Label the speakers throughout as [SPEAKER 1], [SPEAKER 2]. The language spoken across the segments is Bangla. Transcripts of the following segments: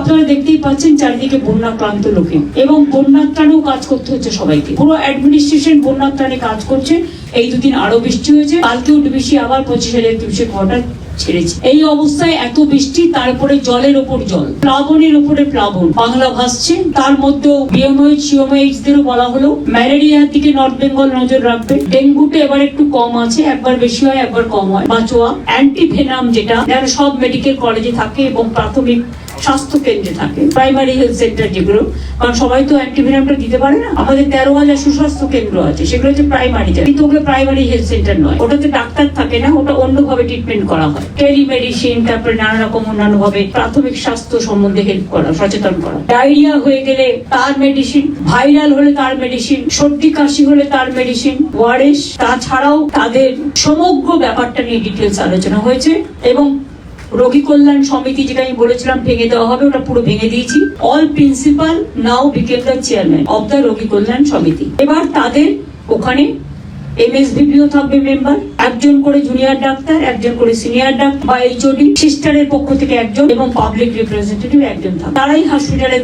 [SPEAKER 1] আপনারা দেখতেই পাচ্ছেন চারিদিকে বন্যাক্রান্ত লোকে। এবং বন্যাত্রাণেও কাজ করতে হচ্ছে সবাইকে। পুরো অ্যাডমিনিস্ট্রেশন বন্যাত্রাণে কাজ করছে। এই দুদিন আরও বৃষ্টি হয়েছে। কালকেও ডিবিসি আবার পঁচিশ হাজার কিউসেক ওয়াটার ছেড়েছে। এই অবস্থায় এত বৃষ্টি তারপরে জলের ওপর জল। প্লাবনের উপরে প্লাবন। বাংলা ভাসছে। তার মধ্যেও বিএমএইচ সিওমএইচদেরও বলা হলো। ম্যালেরিয়ার দিকে নর্থ বেঙ্গল নজর রাখবে। ডেঙ্গুতে এবার একটু কম আছে। একবার বেশি হয়, একবার কম হয়। বাঁচোয়া অ্যান্টিভেনাম যেটা যারা সব মেডিকেল কলেজে থাকে এবং প্রাথমিক স্বাস্থ্য কেন্দ্রে থাকে প্রাইমারি হেলথ সেন্টার যেগুলো, কারণ সবাই তো অ্যান্টিভেনামটা দিতে পারে না। আমাদের তেরো হাজার সুস্বাস্থ্য কেন্দ্র আছে, সেগুলো হচ্ছে প্রাইমারি কিন্তু ওগুলো প্রাইমারি হেলথ সেন্টার নয় ওটাতে ডাক্তার থাকে না, ওটা অন্যভাবে ট্রিটমেন্ট করা হয়। টেলিমেডিসিন তারপরে নানা রকম অন্যান্য ভাবে প্রাথমিক স্বাস্থ্য সম্বন্ধে হেল্প করা, সচেতন করা। ডায়রিয়া হয়ে গেলে তার মেডিসিন ভাইরাল হলে তার মেডিসিন সর্দি কাশি হলে তার মেডিসিন ওয়ারেস তাছাড়াও তাদের সমগ্র ব্যাপারটা নিয়ে ডিটেলস আলোচনা হয়েছে। এবং রোগী কল্যাণ সমিতি যেটা আমি বলেছিলাম ভেঙে দেওয়া হবে, ওটা পুরো ভেঙে দিয়েছি। All principal now became the chairman of the Rogi Kalyan Samiti. এবার তাদের ওখানে এমএসভিপিও থাকবে মেম্বার একজন করে জুনিয়র ডাক্তার, একজন করে সিনিয়র ডাক্তার বা এইচওডি সিস্টারের পক্ষ থেকে একজন এবং পাবলিক রিপ্রেজেন্টেটিভ একজন থাকবে। তারাই হসপিটালের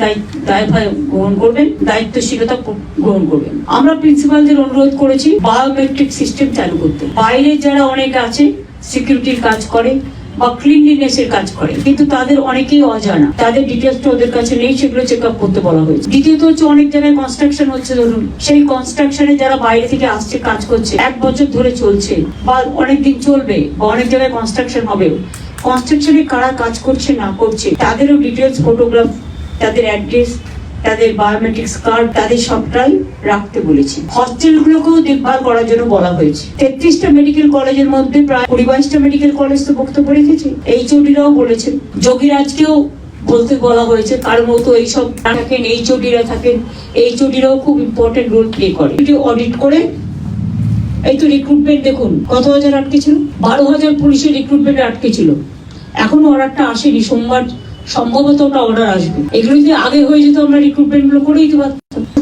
[SPEAKER 1] দায়ভার গ্রহণ করবেন, দায়িত্বশীলতা গ্রহণ করবেন। আমরা প্রিন্সিপালদের অনুরোধ করেছি বায়োমেট্রিক সিস্টেম চালু করতে। বাইরে যারা অনেক আছে সিকিউরিটির কাজ করে বা ক্লিনলিনেস কাজ করে। কিন্তু তাদের অনেকেই অজানা। তাদের ডিটেলসটা ওদের কাছে নেই, সেগুলো চেক আপ করতে বলা হয়েছে। দ্বিতীয়ত হচ্ছে অনেক জায়গায় কনস্ট্রাকশন হচ্ছে, ধরুন, সেই কনস্ট্রাকশনে যারা বাইরে থেকে আসছে, কাজ করছে, এক বছর ধরে চলছে, বা অনেক দিন চলবে, বা অনেক জায়গায় কনস্ট্রাকশন হবে কনস্ট্রাকশনে কারা কাজ করছে, না করছে, তাদেরও ডিটেলস ফটোগ্রাফ তাদের অ্যাড্রেস তাদের বায়োমেট্রিক্স কার্ড তাদের সবটাই রাখতে বলেছি। হস্টেলগুলোকেও দেখভাল করার জন্য বলা হয়েছে। তেত্রিশটা মেডিকেল কলেজের মধ্যে প্রায় কুড়ি বাইশটা মেডিকেল কলেজ তো বক্তব্য রেখেছে। এই চৌটিরাও বলেছেন যোগীরাজকেও বলতে বলা হয়েছে তার মতো এইসব থাকেন এই চৌটিরা থাকেন এই চৌটিরাও খুব ইম্পর্টেন্ট রোল প্লে করে। অডিট করে, এই তো রিক্রুটমেন্ট দেখুন, কত হাজার আটকে ছিল বারো হাজার পুলিশের রিক্রুটমেন্ট আটকে ছিল এখনও অর্ডারটা আসেনি, সোমবার সম্ভবত ওটা অর্ডার আসবে। এগুলো যদি আগে হয়ে যেত, আমরা রিক্রুটমেন্টগুলো করেই তো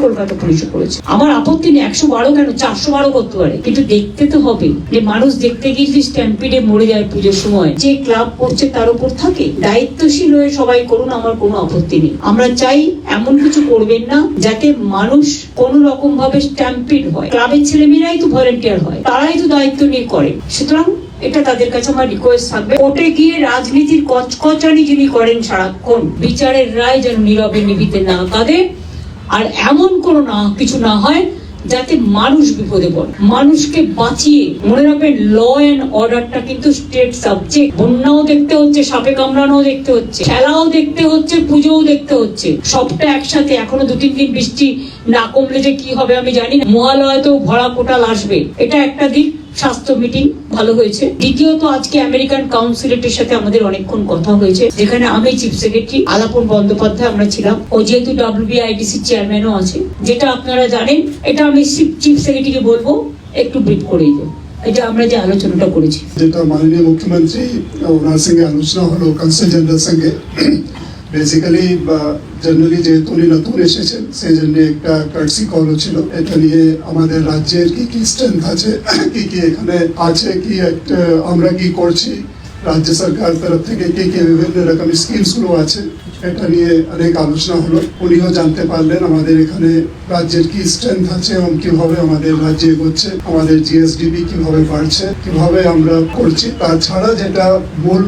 [SPEAKER 1] কলকাতা পুলিশে করেছে। আমার আপত্তি নেই, একশো বারো কেন? চারশো বারো করতে পারে। কিন্তু দেখতে তো হবে যে মানুষ দেখতে গিয়ে যদি স্ট্যাম্পিডে মরে যায় পুজোর সময়, যে ক্লাব করছে তার উপর থাকে। দায়িত্বশীল হয়ে সবাই করুন, আমার কোনো আপত্তি নেই। আমরা চাই এমন কিছু করবেন না যাতে মানুষ কোন রকম ভাবে স্ট্যাম্পিড হয় ক্লাবের ছেলেমেয়েরাই তো ভলেন্টিয়ার হয়, তারাই তো দায়িত্ব নিয়ে করে। সুতরাং এটা তাদের কাছে আমার রিকোয়েস্ট থাকবে। কোর্টে গিয়ে রাজনীতির কচকচানি যিনি করেন সারাক্ষণ, বিচারের রায় যেন নীরবে নিবিতে না কাঁদে। আর এমন কোনো না, কিছু না হয় যাতে মানুষ বিপদে পড়ে। মানুষকে বাঁচিয়ে মনে রাখবেন ল এন্ড অর্ডারটা কিন্তু স্টেট সাবজেক্ট বন্যাও দেখতে হচ্ছে, সাপে কামড়ানোও দেখতে হচ্ছে, খেলাও দেখতে হচ্ছে, পুজোও দেখতে হচ্ছে। সবটা একসাথে, এখনও দু তিন দিন বৃষ্টি না কমলে যে কি হবে আমি জানি না। মহালয়াতেও ভরা কোটাল আসবে। এটা একটা দিক। স্বাস্থ্য মিটিং ভালো হয়েছে। দ্বিতীয়ত, আজকে আমেরিকান কাউন্সিলেটের সাথে আমাদের অনেকক্ষণ কথা হয়েছে, যেখানে আমি চিফ সেক্রেটারি আলাপন বন্দ্যোপাধ্যায় আমরা ছিলাম। ও যেহেতু ডাব্লিউবিআইডিসি চেয়ারম্যানও আছে, যেটা আপনারা জানেন, এটা আমি চিফ সেক্রেটারিকে বলব, একটু ব্রিফ করে দিও। এটা আমরা যে আলোচনাটা করেছি।
[SPEAKER 2] যেটা মাননীয় মুখ্যমন্ত্রী ওনার সঙ্গে আলোচনা হলো কাউন্সিল জেনারেল সঙ্গে। বেসিক্যালি জেনারেলি যেহেতু উনি নতুন এসেছেন সেই জন্য একটা কার্সি কল ছিল। এটা নিয়ে আমাদের রাজ্যের কি কি স্ট্রেংথ আছে, কি কি এখানে আছে, কি একটা আমরা কি করছি, রাজ্য সরকার তরফ থেকে কি কি বিভিন্ন রকম স্কিমসগুলো আছে, এটা নিয়ে অনেক আলোচনা হলো। উনিও জানতে পারলেন আমাদের এখানে রাজ্যের কি স্ট্রেংথ আছে এবং কীভাবে আমাদের রাজ্যে এগোচ্ছে, আমাদের জিএসডিপি কীভাবে বাড়ছে, কীভাবে আমরা করছি। তাছাড়া যেটা মূল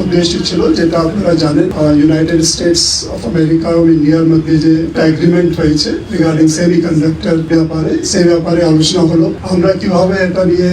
[SPEAKER 2] উদ্দেশ্য ছিল যেটা আপনারা জানেন ইউনাইটেড স্টেটস অফ আমেরিকা ও ইন্ডিয়ার মধ্যে যে এগ্রিমেন্ট হয়েছে রিগার্ডিং সেমি কন্ডাক্টর ব্যাপারে, সেই ব্যাপারে আলোচনা হলো। আমরা কীভাবে এটা নিয়ে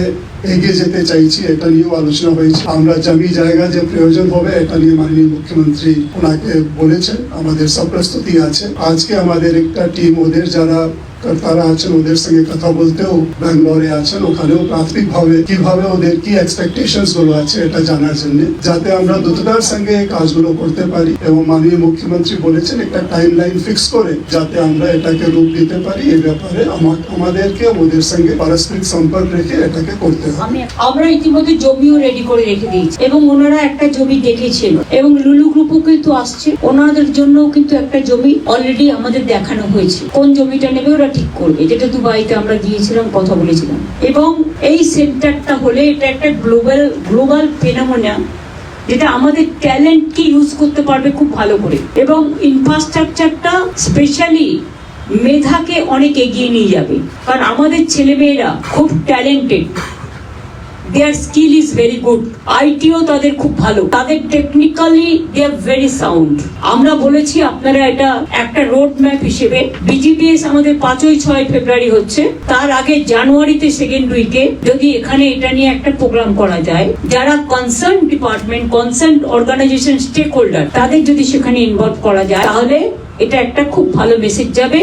[SPEAKER 2] এগিয়ে যেতে চাইছি, এটা নিয়েও আলোচনা হয়েছে। আমরা জমি জায়গা যে প্রয়োজন হবে, এটা নিয়ে মাননীয় মুখ্যমন্ত্রী ওনাকে বলেছেন। আমাদের সব প্রস্তুতি আছে। আজকে আমাদের একটা টিম ওদের যারা কর্তারা আছেন ওদের সঙ্গে কথা বলতেও ব্যাঙ্গালোরে আছেন, ওখানেও প্রাথমিক ভাবে কীভাবে ওদের কি এক্সপেকটেশনসগুলো আছে এটা জানার জন্য, যাতে আমরা দ্রুততার সঙ্গে কাজগুলো করতে পারি এবং মাননীয় মুখ্যমন্ত্রী বলেছেন একটা টাইম লাইন ফিক্স করে যাতে আমরা এটাকে রূপ দিতে পারি এই ব্যাপারে আমাদেরকে ওদের সঙ্গে পারস্পরিক সম্পর্ক রেখে এটাকে করতে হবে।
[SPEAKER 1] আমরা ইতিমধ্যে জমিও রেডি করে রেখে দিয়েছি এবং ওনারা একটা জমি দেখেছিল এবং লুলু গ্রুপও কিন্তু আসছে। ওনাদের জন্য কিন্তু একটা জমি অলরেডি আমাদের দেখানো হয়েছে। কোন জমিটা নেবে ওরা ঠিক করবে। যেটা দুবাইতে আমরা গিয়েছিলাম, কথা বলেছিলাম। এবং এই সেন্টারটা হলে এটা একটা গ্লোবাল গ্লোবাল ফেনামোনা যেটা আমাদের ট্যালেন্টকে ইউজ করতে পারবে খুব ভালো করে। এবং ইনফ্রাস্ট্রাকচারটা স্পেশালি মেধাকে অনেক এগিয়ে নিয়ে যাবে। কারণ আমাদের ছেলেমেয়েরা খুব talented their skill is very good ITO তাদের খুব ভালো। তাদের technically they are very sound আমরা বলেছি আপনারা এটা একটা রোড ম্যাপ হিসেবে বিজিপিএস আমাদের পাঁচই ছয় ফেব্রুয়ারি হচ্ছে। তার আগে জানুয়ারিতে সেকেন্ড উইকে যদি এখানে এটা নিয়ে একটা প্রোগ্রাম করা যায়, যারা concern department concern organisation stakeholder তাদের যদি সেখানে ইনভলভ করা যায়, তাহলে এটা একটা খুব ভালো মেসেজ যাবে।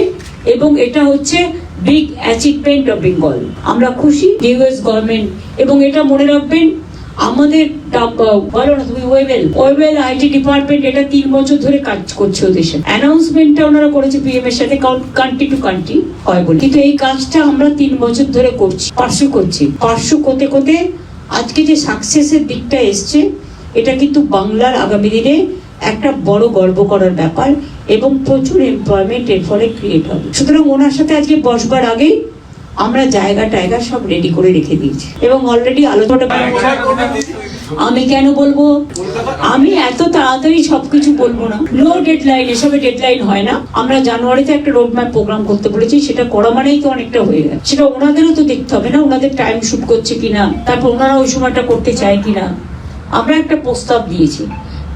[SPEAKER 1] এবং এটা হচ্ছে বিগ অ্যাচিভমেন্ট অফ বেঙ্গল আমরা খুশি ইউএস গভর্নমেন্ট এবং এটা মনে রাখবেন, আমাদের বলো না, তুমি ওয়েবেল ওয়েবেল আইটি ডিপার্টমেন্ট এটা তিন বছর ধরে কাজ করছে ওদের সাথে। অ্যানাউন্সমেন্টটা ওনারা করেছে পিএম এর সাথে কান্ট্রি টু কান্ট্রি হয় বলে। কিন্তু এই কাজটা আমরা তিন বছর ধরে করছি, পার্শ্ব করছি। পার্শ্ব করতে করতে আজকে যে সাকসেসের দিকটা এসছে, এটা কিন্তু বাংলার আগামী দিনে একটা বড় গর্ব করার ব্যাপার। এবং প্রচুর এমপ্লয়মেন্ট এর ফলে ক্রিয়েট হবে। সুতরাং ওনার সাথে আজকে বসবার আগেই আমরা জায়গা টায়গা সব রেডি করে রেখে দিয়েছি। এবং অলরেডি আলোচনাটা আমি কেন বলব? আমি এত তাড়াতাড়ি সবকিছু বলব না। নো ডেডলাইন এসবে ডেডলাইন হয় না। আমরা জানুয়ারিতে একটা রোড ম্যাপ প্রোগ্রাম করতে বলেছি সেটা করা মানেই তো অনেকটা হয়ে গেছে। সেটা ওনাদেরও তো দেখতে হবে না ওনাদের টাইম শুট করছে কিনা তারপর ওনারা ওই সময়টা করতে চায় কিনা। আমরা একটা প্রস্তাব দিয়েছি।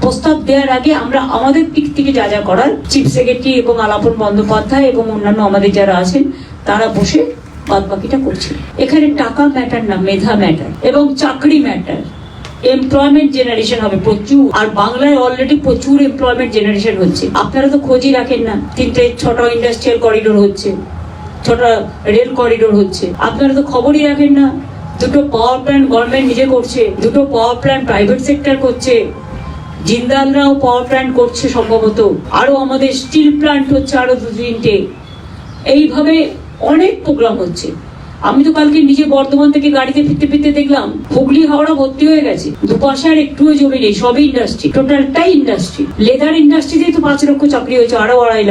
[SPEAKER 1] প্রস্তাব দেওয়ার আগে আমরা আমাদের দিক থেকে যা যা করার, চিফ সেক্রেটারি এবং আলাপন বন্দ্যোপাধ্যায় এবং অন্যান্য আমাদের যারা আছেন, তারা বসে বাদ বাকিটা করছে। এখানে টাকা ম্যাটার না, মেধা ম্যাটার এবং চাকরি ম্যাটার এমপ্লয়মেন্ট জেনারেশন হবে প্রচুর। আর বাংলায় অলরেডি প্রচুর এমপ্লয়মেন্ট জেনারেশন হচ্ছে। আপনারা তো খোঁজই রাখেন না। তিনটে, ছটা ইন্ডাস্ট্রিয়াল করিডোর হচ্ছে। ছটা রেল করিডোর হচ্ছে। আপনারা তো খবরই রাখেন না। দুটো পাওয়ার প্ল্যান্ট গভর্নমেন্ট নিজে করছে। দুটো পাওয়ার প্ল্যান্ট প্রাইভেট সেক্টর করছে। জিন্দালরাও পাওয়ার প্ল্যান্ট করছে সম্ভবত। আরও আমাদের স্টিল প্ল্যান্ট হচ্ছে আরও দু তিনটে। এইভাবে অনেক প্রোগ্রাম হচ্ছে। আমি তো কালকে নিজে বর্ধমান থেকে গাড়িতে ফিরতে ফিরতে দেখলাম, হুগলি, হাওড়া ভর্তি হয়ে গেছে। দুপাশে আর একটুও জমি নেই, সবই ইন্ডাস্ট্রি টোটালটাই ইন্ডাস্ট্রি লেদার ইন্ডাস্ট্রিতেই তো পাঁচ লক্ষ চাকরি হয়েছে আরও আড়াই